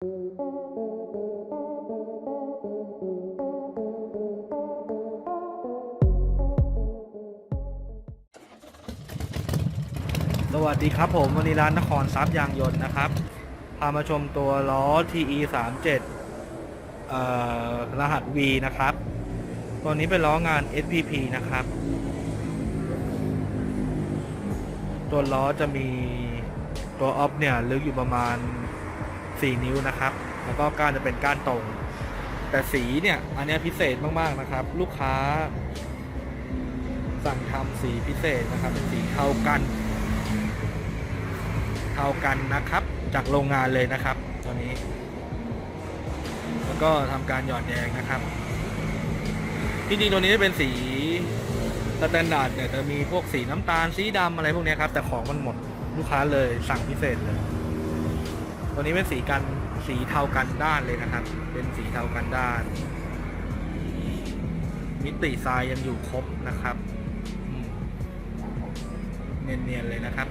สวัสดีครับผมวันนี้ร้านนครซับยางยนต์นะครับ พามาชมตัวล้อ TE 3 7เอ่อรหัส V นะครับ ตัวนี้เป็นล้องาน SPP นะครับ ตัวล้อจะมีตัวออฟเนี่ยลึกอยู่ประมาณ 4 นิ้วนะครับ แล้วก็ก้านจะเป็นก้านตรง แต่สีเนี่ย อันนี้พิเศษมากๆนะครับ ลูกค้า สั่งทำสีพิเศษนะครับเป็นสีเทากัน เท่ากันนะครับ จากโรงงานเลยนะครับตัวนี้ แล้วก็ทำการหยอดแยงนะครับจริงๆตัวนี้เป็นสีสแตนดาร์ดเนี่ยจะมีพวกสีน้ำตาลสีดำอะไรพวกนี้ครับ แต่ของมันหมดลูกค้าเลยสั่งพิเศษเลย ตัวนี้เป็นสีกันสีเทากันด้านเลยนะครับ เป็นสีเทากันด้าน มิติทรายยังอยู่ครบนะครับเนียนๆเลยนะครับ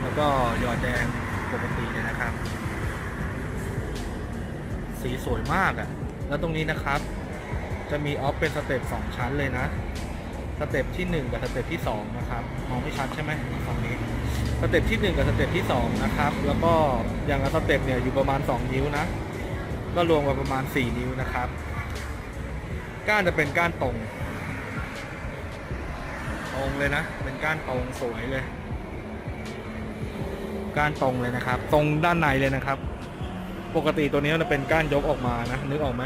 แล้วก็หยอดแดงปกติเลยนะครับ สีสวยมากอะ่ะ แล้วตรงนี้นะครับ จะมีออฟเป็นสเต็ปสองชั้นเลยนะ สเต็ปที่หนึ่งกับสเต็ปที่สองนะครับ มองไม่ชัดใช่ไหมฝั่งนี้ สเต็ปที่หนึ่งกับสเต็ปที่สองนะครับ แล้วก็อย่างละสเต็ปเนี่ยอยู่ประมาณสองนิ้วนะ ก็รวมกันประมาณสี่นิ้วนะครับ ก้านจะเป็นก้านตรง ตรงเลยนะ เป็นก้านตรงสวยเลย ก้านตรงเลยนะครับ ตรงด้านในเลยนะครับ ปกติตัวนี้มันจะเป็นก้านยกออกมานะ นึกออกไหม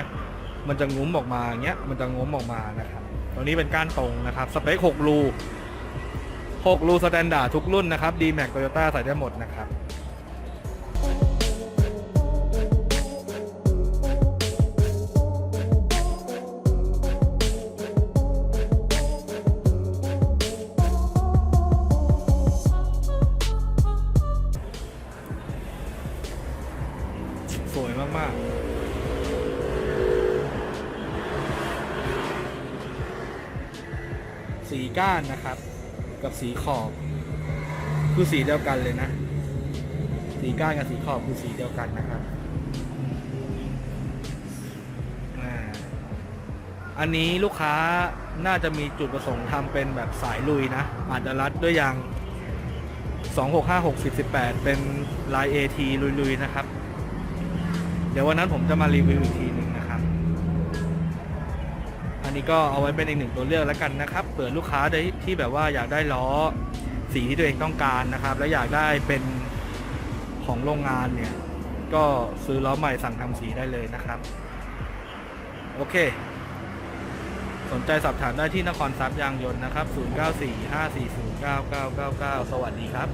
มันจะงุ้มออกมาอย่างเงี้ย มันจะงุ้มออกมานะครับ ตัวนี้เป็นก้านตรงนะครับ สเปค 6 รู 6รูสแตนดาร์ดทุกรุ่นนะครับ d m a x Toyota ใส่ได้หมดนะครับ สวยมาก ๆ สีก้านนะครับ กับสีขอบ คือสีเดียวกันเลยนะ สีก้านกับสีขอบคือสีเดียวกันนะครับอันนี้ลูกค้าน่าจะมีจุดประสงค์ทำเป็นแบบสายลุยนะ อาจจะรัดด้วยยาง 2656 18เป็นลาย AT ลุย ๆ นะครับ เดี๋ยววันนั้นผมจะมารีวิวอีกทีนึง นี้ก็เอาไว้เป็นอีกหนึ่งตัวเลือกแล้วกันนะครับเผื่อลูกค้าได้ที่แบบว่าอยากได้ล้อสีที่ตัวเองต้องการนะครับ แล้วอยากได้เป็นของโรงงานเนี่ย ก็ซื้อล้อใหม่สั่งทำสีได้เลยนะครับ โอเค สนใจสอบถามได้ที่นครทรัพย์ยางยนต์นะครับ 0945409999 สวัสดีครับ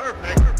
Perfect.